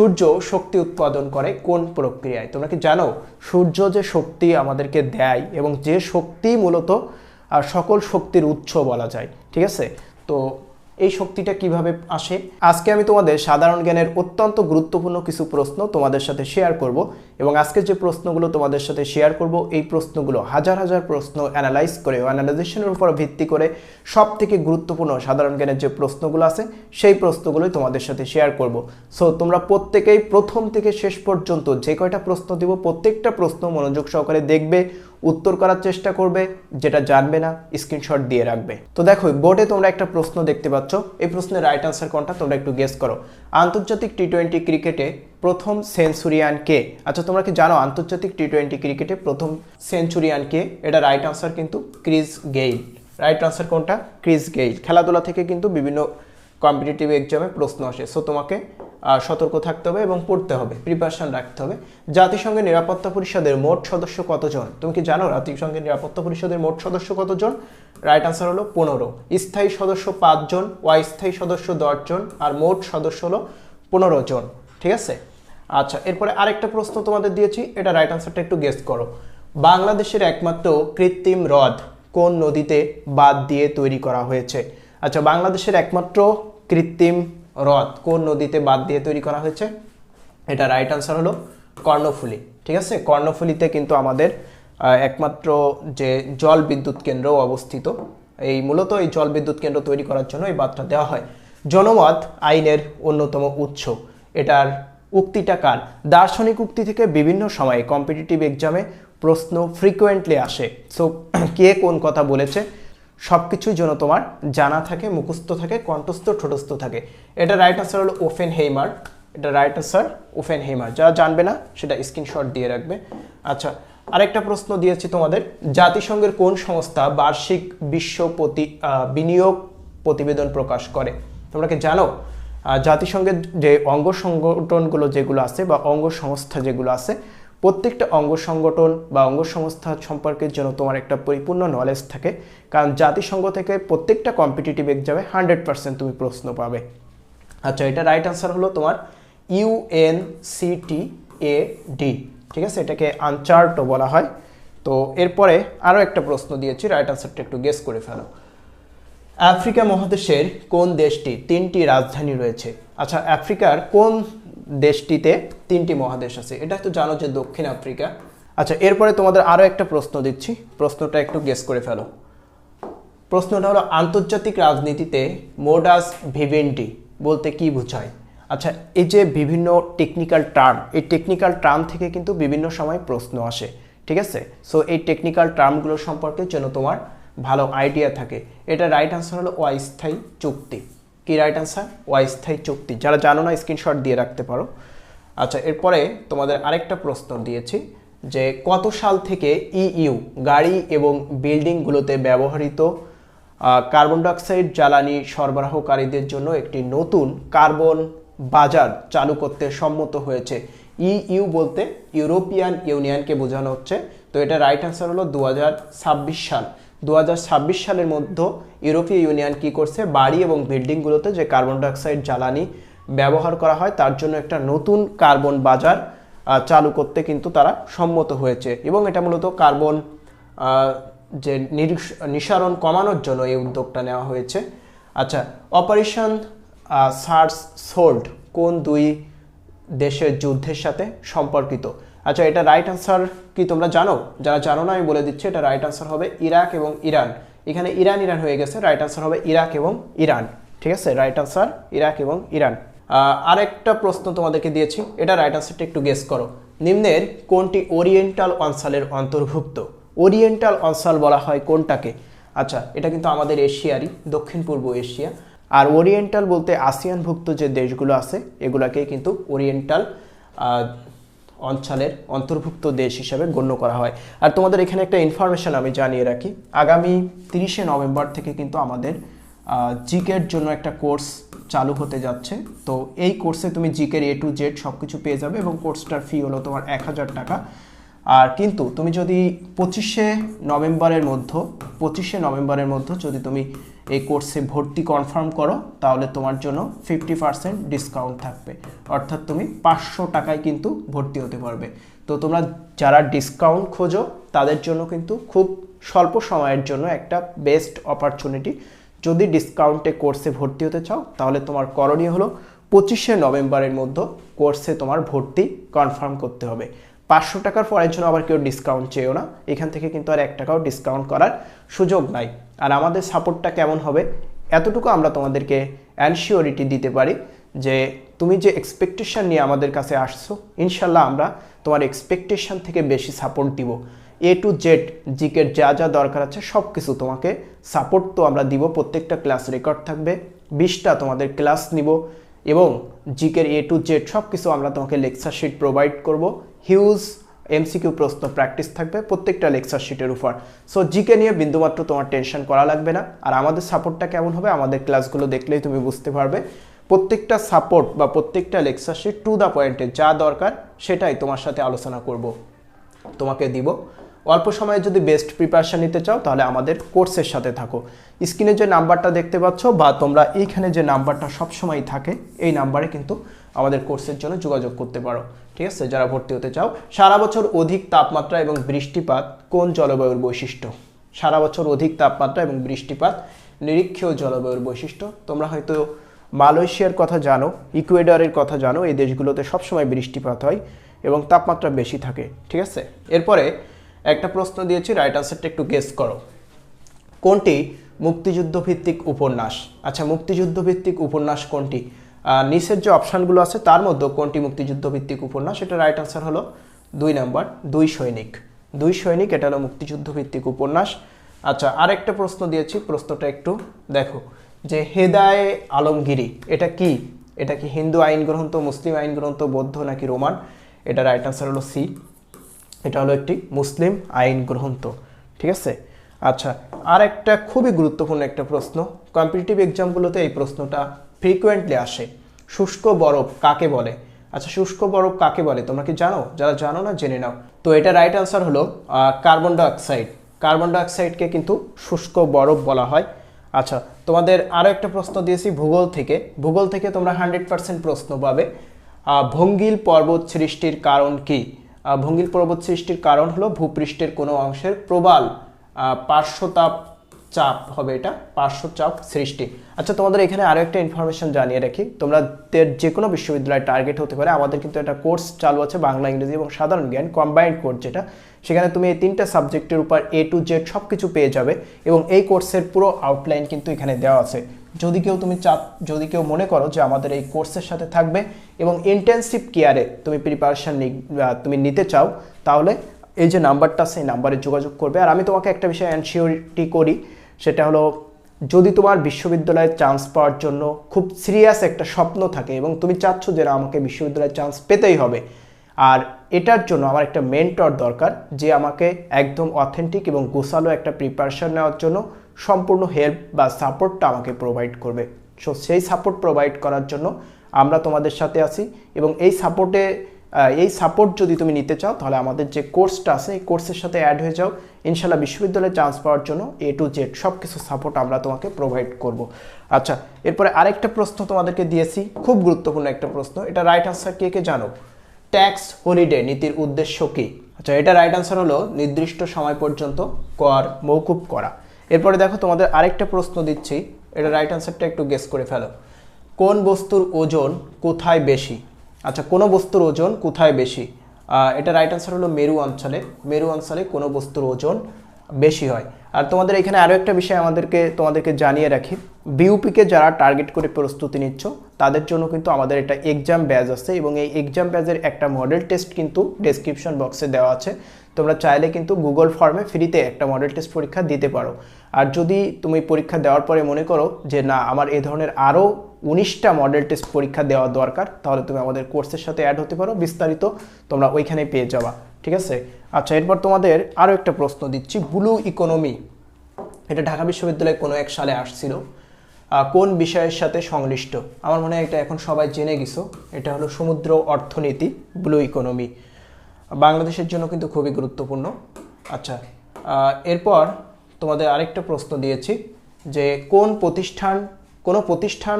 সূর্য শক্তি উৎপাদন করে কোন প্রক্রিয়ায়? তোমরা কি জানো? সূর্য যে শক্তি আমাদেরকে দেয় এবং যে শক্তি মূলত আর সকল শক্তির উৎস বলা যায়, ঠিক আছে? তো এই শক্তিটা কীভাবে আসে? আজকে আমি তোমাদের সাধারণ জ্ঞানের অত্যন্ত গুরুত্বপূর্ণ কিছু প্রশ্ন তোমাদের সাথে শেয়ার করব। এবং আজকে যে প্রশ্নগুলো তোমাদের সাথে শেয়ার করব, এই প্রশ্নগুলো হাজার হাজার প্রশ্ন অ্যানালাইজ করে অ্যানালাইজেশনের উপর ভিত্তি করে সব থেকে গুরুত্বপূর্ণ সাধারণ জ্ঞানের যে প্রশ্নগুলো আছে, সেই প্রশ্নগুলোই তোমাদের সাথে শেয়ার করব। সো তোমরা প্রত্যেকেই প্রথম থেকে শেষ পর্যন্ত যে কয়টা প্রশ্ন দিব, প্রত্যেকটা প্রশ্ন মনোযোগ সহকারে দেখবে, উত্তর করার চেষ্টা করবে, যেটা জানবে না স্ক্রিনশট দিয়ে রাখবে। তো দেখো বোর্ডে তোমরা একটা প্রশ্ন দেখতে পাচ্ছ, এই প্রশ্নের রাইট আনসার কোনটা, তোমরা একটু গেস করো। আন্তর্জাতিক টি টোয়েন্টি ক্রিকেটে প্রথম সেঞ্চুরিয়ান কে আচ্ছা তোমরা কি জানো আন্তর্জাতিক টি টোয়েন্টি ক্রিকেটে প্রথম সেঞ্চুরিয়ান কে এটা রাইট আনসার কিন্তু ক্রিস গেইল। রাইট আনসার কোনটা? Chris Gayle. খেলাধুলা থেকে কিন্তু বিভিন্ন কম্পিটিটিভ এক্সামে প্রশ্ন আসে। সো তোমাকে সতর্ক থাকতে হবে এবং পড়তে হবে। প্রিপারেশন রাখতে হবে। জাতিসংঘের নিরাপত্তা পরিষদের মোট সদস্য কতজন? তুমি কি জানো জাতিসংঘের নিরাপত্তা পরিষদের মোট সদস্য কতজন? রাইট আনসার হলো পনেরো। স্থায়ী সদস্য পাঁচজন, অস্থায়ী সদস্য দশজন, আর মোট সদস্য হলো পনেরো জন। ঠিক আছে? আচ্ছা এরপরে আরেকটা প্রশ্ন তোমাদের দিয়েছি, এটা রাইট আনসারটা একটু গেস করো। বাংলাদেশের একমাত্র কৃত্রিম হ্রদ কোন নদীতে বাদ দিয়ে তৈরি করা হয়েছে? আচ্ছা বাংলাদেশের একমাত্র কৃত্রিম হ্রদ কোন নদীতে বাদ দিয়ে তৈরি করা হয়েছে? এটা রাইট আনসার হলো কর্ণফুলী, ঠিক আছে? কর্ণফুলীতে কিন্তু আমাদের একমাত্র যে জল বিদ্যুৎ কেন্দ্র অবস্থিত, এই মূলত এই জল বিদ্যুৎ কেন্দ্র তৈরি করার জন্য এই বাদটা দেওয়া হয়। জনমত আইনের অন্যতম উৎস, এটার উক্তিটা কার? দার্শনিক উক্তি থেকে বিভিন্ন সময়ে কম্পিটিটিভ এক্সামে প্রশ্ন ফ্রিকোয়েন্টলি আসে। সো কে কোন কথা বলেছে? সব কিছুই যেন তোমার জানা থাকে, মুখস্থ থাকে, কণ্ঠস্থ, ঠোঁটস্থ থাকে। এটা রাইট আনসার হলো ওফেন হেইমার এটা রাইট আনসার ওফেন হেইমার যারা জানবে না, সেটা স্ক্রিনশট দিয়ে রাখবে। আচ্ছা আরেকটা প্রশ্ন দিয়েছি তোমাদের। জাতিসংঘের কোন সংস্থা বার্ষিক বিশ্ব প্রতি বিনিয়োগ প্রতিবেদন প্রকাশ করে? তোমরা কি জানো? জাতিসংঘের যে অঙ্গ সংগঠনগুলো যেগুলো আছে বা অঙ্গ সংস্থা যেগুলো আছে, প্রত্যেকটা অঙ্গ সংগঠন বা অঙ্গ সংস্থা সম্পর্কে যেন তোমার একটা পরিপূর্ণ নলেজ থাকে। কারণ জাতিসংঘ থেকে প্রত্যেকটা কম্পিটিটিভ এক্সামে হান্ড্রেড পার্সেন্ট তুমি প্রশ্ন পাবে। আচ্ছা এটা রাইট আনসার হলো তোমার ইউএনসিটি এ ডি ঠিক আছে? এটাকে আনচার্টও বলা হয়। তো এরপরে আরও একটা প্রশ্ন দিয়েছি রাইট আনসারটা একটু গেস করে ফেলো। আফ্রিকা মহাদেশের কোন দেশটি তিনটি রাজধানী রয়েছে? আচ্ছা আফ্রিকার কোন দেশটিতে তিনটি মহাদেশ আছে? এটা তো জানো যে দক্ষিণ আফ্রিকা। আচ্ছা এরপরে তোমাদের আরও একটা প্রশ্ন দিচ্ছি। প্রশ্নটা একটু গেস করে ফেলো। প্রশ্নটা হলো, আন্তর্জাতিক রাজনীতিতে মোডাস ভিভেন্টি বলতে কি বোঝায়? আচ্ছা এই যে বিভিন্ন টেকনিক্যাল টার্ম এই টেকনিক্যাল টার্ম থেকে কিন্তু বিভিন্ন সময় প্রশ্ন আসে, ঠিক আছে? সো এই টেকনিক্যাল টার্মগুলো সম্পর্কে যেন তোমার ভালো আইডিয়া থাকে। এটা রাইট আনসার হলো অস্থায়ী চুক্তি। কি রাইট আনসার অস্থায়ী চুক্তি। যারা জানো না স্ক্রিনশট দিয়ে রাখতে পারো। আচ্ছা এরপরে তোমাদের আরেকটা প্রশ্ন দিয়েছি যে কত সাল থেকে ইইউ গাড়ি এবং বিল্ডিংগুলোতে ব্যবহৃত কার্বন ডাইঅক্সাইড জ্বালানি সরবরাহকারীদের জন্য একটি নতুন কার্বন বাজার চালু করতে সম্মত হয়েছে। ইইউ বলতে ইউরোপিয়ান ইউনিয়নকে বোঝানো হচ্ছে। তো এটা রাইট অ্যান্সার হলো দু হাজার ছাব্বিশ সাল। দু হাজার ছাব্বিশ সালের মধ্যে ইউরোপীয় ইউনিয়ন কি করছে? বাড়ি এবং বিল্ডিংগুলোতে যে কার্বন ডাইঅক্সাইড জ্বালানি ব্যবহার করা হয়, তার জন্য একটা নতুন কার্বন বাজার চালু করতে কিন্তু তারা সম্মত হয়েছে। এবং এটা মূলত কার্বন যে নিঃসারণ কমানোর জন্য এই উদ্যোগটা নেওয়া হয়েছে। আচ্ছা অপারেশন সার্স সোল্ড কোন দুই দেশের যুদ্ধের সাথে সম্পর্কিত? আচ্ছা এটা রাইট আনসার কি তোমরা জানো? যারা জানো না, আমি বলে দিচ্ছি, এটা রাইট আনসার হবে ইরাক এবং ইরান। এখানে ইরান ইরান হয়ে গেছে। রাইট আনসার হবে ইরাক এবং ইরান। ঠিক আছে? রাইট আনসার ইরাক এবং ইরান। আরেকটা প্রশ্ন তোমাদেরকে দিয়েছি। এটা রাইট আনসারটা একটু গেস করো। নিম্নের কোনটি ওরিয়েন্টাল অঞ্চলের অন্তর্ভুক্ত? ওরিয়েন্টাল অঞ্চল বলা হয় কোনটাকে? আচ্ছা এটা কিন্তু আমাদের এশিয়ারই, দক্ষিণ পূর্ব এশিয়া। আর ওরিয়েন্টাল বলতে আসিয়ানভুক্ত যে দেশগুলো আছে, এগুলাকেই কিন্তু ওরিয়েন্টাল অঞ্চলের অন্তর্ভুক্ত দেশ হিসাবে গণ্য করা হয়। আর তোমাদের এখানে একটা ইনফরমেশন আমি জানিয়ে রাখি। আগামী তিরিশে নভেম্বর থেকে কিন্তু আমাদের জিকের জন্য একটা কোর্স চালু হতে যাচ্ছে। তো এই কোর্সে তুমি জিকের এ টু জেড সব কিছু পেয়ে যাবে এবং কোর্সটার ফি হলো তোমার এক হাজার টাকা। আর কিন্তু তুমি যদি পঁচিশে নভেম্বরের মধ্যে, পঁচিশে নভেম্বরের মধ্যে যদি তুমি এই কোর্সে ভর্তি কনফার্ম করো, তাহলে তোমার জন্য ফিফটি পার্সেন্ট ডিসকাউন্ট থাকবে। অর্থাৎ তুমি পাঁচশো টাকায় কিন্তু ভর্তি হতে পারবে। তো তোমরা যারা ডিসকাউন্ট খোঁজো, তাদের জন্য কিন্তু খুব স্বল্প সময়ের জন্য একটা বেস্ট অপরচুনিটি। যদি ডিসকাউন্টে কোর্সে ভর্তি হতে চাও, তাহলে তোমার করণীয় হলো পঁচিশে নভেম্বরের মধ্যে কোর্সে তোমার ভর্তি কনফার্ম করতে হবে। পাঁচশো টাকার পরের জন্য আবার কেউ ডিসকাউন্ট চেয়েও না। এখান থেকে কিন্তু আর এক টাকাও ডিসকাউন্ট করার সুযোগ নাই। আর আমাদের সাপোর্টটা কেমন হবে এতটুকু আমরা তোমাদেরকে অ্যানসিওরিটি দিতে পারি যে তুমি যে এক্সপেকটেশন নিয়ে আমাদের কাছে আসছো, ইনশাল্লাহ আমরা তোমার এক্সপেকটেশন থেকে বেশি সাপোর্ট দিব। এ টু জেড জিকের যা যা দরকার আছে সব কিছু তোমাকে সাপোর্ট তো আমরা দিব। প্রত্যেকটা ক্লাস রেকর্ড থাকবে। বিশটা তোমাদের ক্লাস নিব। এবং জিকের এ টু জেড সব কিছু আমরা তোমাকে লেকচার শিট প্রোভাইড করব। হিউজ এমসিকিউ প্রশ্ন প্র্যাকটিস থাকবে প্রত্যেকটা লেকচার শিটের উপর। সো জিকে নিয়ে বিন্দুমাত্র তোমার টেনশন করা লাগবে না। আর আমাদের সাপোর্টটা কেমন হবে আমাদের ক্লাসগুলো দেখলেই তুমি বুঝতে পারবে। প্রত্যেকটা সাপোর্ট বা প্রত্যেকটা লেকচার শিট টু দ্য পয়েন্টে যা দরকার সেটাই তোমার সাথে আলোচনা করব। তোমাকে দিব। অল্প সময়ে যদি বেস্ট প্রিপারেশন নিতে চাও, তাহলে আমাদের কোর্সের সাথে থাকো। স্ক্রিনে যে নাম্বারটা দেখতে পাচ্ছ, বা তোমরা এইখানে যে নাম্বারটা সবসময় থাকে, এই নাম্বারে কিন্তু আমাদের কোর্সের জন্য যোগাযোগ করতে পারো। ঠিক আছে? যারা ভর্তি হতে চাও, সারা বছর অধিক তাপমাত্রা এবং বৃষ্টিপাত কোন জলবায়ুর বৈশিষ্ট্য? সারা বছর অধিক তাপমাত্রা এবং বৃষ্টিপাত নিরীক্ষীয় জলবায়ুর বৈশিষ্ট্য। তোমরা হয়তো মালয়েশিয়ার কথা জানো, ইকুয়েডরের কথা জানো, এই দেশগুলোতে সবসময় বৃষ্টিপাত হয় এবং তাপমাত্রা বেশি থাকে। ঠিক আছে? এরপরে একটা প্রশ্ন দিয়েছি রাইট আনসারটা একটু গেস করো। কোনটি মুক্তিযুদ্ধ ভিত্তিক উপন্যাস? আচ্ছা মুক্তিযুদ্ধ ভিত্তিক উপন্যাস কোনটি? নিচের যে অপশানগুলো আছে, তার মধ্যে কোনটি মুক্তিযুদ্ধ ভিত্তিক উপন্যাস? এটা রাইট আনসার হলো দুই নাম্বার, দুই সৈনিক। দুই সৈনিক, এটা হলো মুক্তিযুদ্ধ ভিত্তিক উপন্যাস। আচ্ছা আরেকটা প্রশ্ন দিয়েছি, প্রশ্নটা একটু দেখো। যে হেদায়ে আলমগিরি, এটা কি? এটা কি হিন্দু আইন গ্রন্থ মুসলিম আইন গ্রন্থ বৌদ্ধ নাকি রোমান? এটা রাইট আনসার হলো সি। এটা হলো একটি মুসলিম আইন গ্রন্থ, ঠিক আছে? আচ্ছা আর একটা খুবই গুরুত্বপূর্ণ একটা প্রশ্ন। কম্পিটিটিভ এক্সামগুলোতে এই প্রশ্নটা ফ্রিকোয়েন্টলি আসে। শুষ্ক বরফ কাকে বলে? আচ্ছা শুষ্ক বরফ কাকে বলে? তোমরা কি জানো? যারা জানো না, জেনে নাও। তো এটা রাইট আনসার হলো কার্বন ডাইঅক্সাইড কার্বন ডাইঅক্সাইডকে কিন্তু শুষ্ক বরফ বলা হয়। আচ্ছা তোমাদের আরও একটা প্রশ্ন দিয়েছি ভূগোল থেকে। ভূগোল থেকে তোমরা হান্ড্রেড পার্সেন্ট প্রশ্ন পাবে। ভঙ্গিল পর্বত সৃষ্টির কারণ কি? ভঙ্গিল পর্বত সৃষ্টির কারণ হলো ভূপৃষ্ঠের কোনো অংশের প্রবাল পার্শ্বতাপ চাপ হবে এটা, পার্শ্বচাপ সৃষ্টি। আচ্ছা তোমাদের এখানে আরও একটা ইনফরমেশন জানিয়ে রাখি। তোমরা যে কোনো বিশ্ববিদ্যালয়ে টার্গেট হতে পারে। আমাদের কিন্তু একটা কোর্স চালু আছে বাংলা, ইংরেজি এবং সাধারণ জ্ঞান কম্বাইন্ড কোর্স যেটা। সেখানে তুমি এই তিনটা সাবজেক্টের উপর এ টু জেড সব কিছু পেয়ে যাবে এবং এই কোর্সের পুরো আউটলাইন কিন্তু এখানে দেওয়া আছে। যদি কেউ তুমি চা যদি কেউ মনে করো যে আমাদের এই কোর্সের সাথে থাকবে এবং ইন্টেন্সিভ কেয়ারে তুমি প্রিপারেশন তুমি নিতে চাও তাহলে এই যে নাম্বারটা সেই নাম্বারে যোগাযোগ করবে। আর আমি তোমাকে একটা বিষয় অ্যানসিওরিটি করি সেটা হলো যদি তোমার বিশ্ববিদ্যালয়ে চান্স পাওয়ার জন্য খুব সিরিয়াস একটা স্বপ্ন থাকে এবং তুমি চাচ্ছ যে না, আমাকে বিশ্ববিদ্যালয়ে চান্স পেতেই হবে আর এটার জন্য আমার একটা মেন্টর দরকার যে আমাকে একদম অথেন্টিক এবং গোসালো একটা প্রিপারেশন নেওয়ার জন্য সম্পূর্ণ হেল্প বা সাপোর্টটা আমাকে প্রোভাইড করবে। সো সেই সাপোর্ট প্রোভাইড করার জন্য আমরা তোমাদের সাথে আছি এবং এই সাপোর্টে এই সাপোর্ট যদি তুমি নিতে চাও, তাহলে আমাদের যে কোর্সটা আছে, এই কোর্সের সাথে অ্যাড হয়ে যাও। ইনশাল্লাহ বিশ্ববিদ্যালয়ে চান্স পাওয়ার জন্য এ টু জেড সব কিছু সাপোর্ট আমরা তোমাকে প্রোভাইড করব। আচ্ছা এরপরে আরেকটা প্রশ্ন তোমাদেরকে দিয়েছি, খুব গুরুত্বপূর্ণ একটা প্রশ্ন। এটা রাইট আনসার কে কে জানো ট্যাক্স হলিডে নীতির উদ্দেশ্য কী? আচ্ছা এটা রাইট আনসার হলো নির্দিষ্ট সময় পর্যন্ত কর মৌকুব করা। এরপরে দেখো তোমাদের আরেকটা প্রশ্ন দিচ্ছি। এটা রাইট আনসারটা একটু গেস করে ফেলো। কোন বস্তুর ওজন কোথায় বেশি? আচ্ছা কোনো বস্তুর ওজন কোথায় বেশি? এটা রাইট আনসার হলো মেরু অঞ্চলে। মেরু অঞ্চলে কোনো বস্তুর ওজন বেশি হয়। আর তোমাদের এখানে আরও একটা বিষয় আমাদেরকে, তোমাদেরকে জানিয়ে রাখি। বিউপিকে যারা টার্গেট করে প্রস্তুতি নিচ্ছ, তাদের জন্য কিন্তু আমাদের এটা এক্সাম ব্যাজ আছে এবং এই এক্সাম ব্যাজের একটা মডেল টেস্ট কিন্তু ডেসক্রিপশন বক্সে দেওয়া আছে। তোমরা চাইলে কিন্তু গুগল ফর্মে ফ্রিতে একটা মডেল টেস্ট পরীক্ষা দিতে পারো। আর যদি তুমি পরীক্ষা দেওয়ার পরে মনে করো যে, না, আমার এ ধরনের আরও উনিশটা মডেল টেস্ট পরীক্ষা দেওয়া দরকার, তাহলে তুমি আমাদের কোর্সের সাথে অ্যাড হতে পারো। বিস্তারিত তোমরা ওইখানে পেয়ে যাবা। ঠিক আছে? আচ্ছা এরপর তোমাদের আরও একটা প্রশ্ন দিচ্ছি। ব্লু ইকোনমি এটা ঢাকা বিশ্ববিদ্যালয়ে কোনো এক সালে আসছিল। কোন বিষয়ের সাথে সংশ্লিষ্ট? আমার মনে হয় এটা এখন সবাই জেনে গেছো। এটা হলো সমুদ্র অর্থনীতি ব্লু ইকোনমি বাংলাদেশের জন্য কিন্তু খুবই গুরুত্বপূর্ণ। আচ্ছা এরপর তোমাদের আরেকটা প্রশ্ন দিয়েছি যে কোন প্রতিষ্ঠান, কোনো প্রতিষ্ঠান,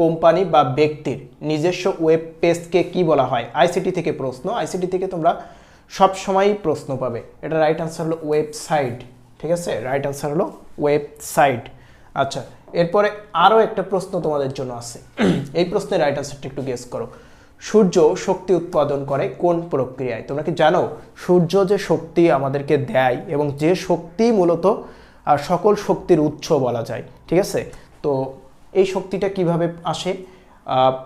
কোম্পানি বা ব্যক্তির নিজস্ব ওয়েব পেজকে কি বলা হয়? আইসিটি থেকে প্রশ্ন। আইসিটি থেকে তোমরা সব সময়ই প্রশ্ন পাবে। এটা রাইট আনসার হলো ওয়েবসাইট ঠিক আছে? রাইট আনসার হলো ওয়েবসাইট আচ্ছা এরপরে আরও একটা প্রশ্ন তোমাদের জন্য আছে। এই প্রশ্নের রাইট আনসারটা একটু গেস করো। সূর্য শক্তি উৎপাদন করে কোন প্রক্রিয়ায়? তোমরা কি জানো? সূর্য যে শক্তি আমাদেরকে দেয় এবং যে শক্তি মূলত সকল শক্তির উৎস বলা যায়, ঠিক আছে? তো এই শক্তিটা কীভাবে আসে?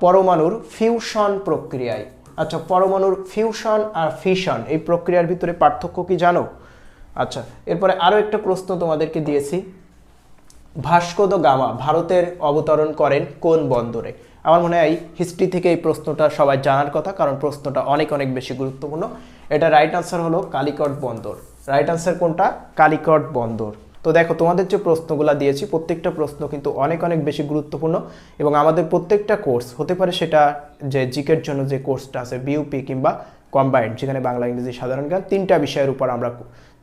পরমাণুর ফিউশন প্রক্রিয়ায়। আচ্ছা পরমাণুর ফিউশন আর ফিশন এই প্রক্রিয়ার ভিতরে পার্থক্য কি জানো? আচ্ছা এরপরে আরও একটা প্রশ্ন তোমাদেরকে দিয়েছি। ভাস্কো গামা ভারতের অবতরণ করেন কোন বন্দরে? আমার মনে হয় হিস্ট্রি থেকে এই প্রশ্নটা সবাই জানার কথা, কারণ প্রশ্নটা অনেক অনেক বেশি গুরুত্বপূর্ণ। এটা রাইট আনসার হলো কালিকট বন্দর। রাইট আনসার কোনটা? কালিকট বন্দর। তো দেখো, তোমাদের যে প্রশ্নগুলো দিয়েছি, প্রত্যেকটা প্রশ্ন কিন্তু অনেক অনেক বেশি গুরুত্বপূর্ণ এবং আমাদের প্রত্যেকটা কোর্স, হতে পারে সেটা যে জিকের জন্য যে কোর্সটা আছে বিউপি কিংবা কম্বাইন্ড যেখানে বাংলা, ইংরেজি সাধারণ জ্ঞান তিনটা বিষয়ের উপর আমরা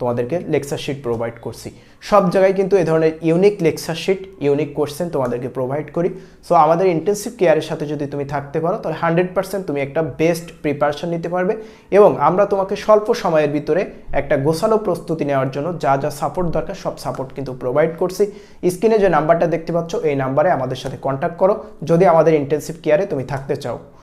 তোমাদেরকে লেকচার শিট প্রোভাইড করছি। সব জায়গায় কিন্তু এ ধরনের unique lecture sheet unique question তোমাদেরকে প্রোভাইড করি। সো আমাদের ইন্টেন্সিভ কেয়ারের সাথে যদি তুমি থাকতে পারো, তাহলে হান্ড্রেড পার্সেন্ট তুমি একটা বেস্ট প্রিপারেশন নিতে পারবে এবং আমরা তোমাকে স্বল্প সময়ের ভিতরে একটা গোছালো প্রস্তুতি নেওয়ার জন্য যা যা সাপোর্ট দরকার, সব সাপোর্ট কিন্তু প্রোভাইড করছি। স্ক্রিনে যে নাম্বারটা দেখতে পাচ্ছ, এই নাম্বারে আমাদের সাথে কন্ট্যাক্ট করো। যদি আমাদের ইন্টেন্সিভ কেয়ারে তুমি থাকতে চাও।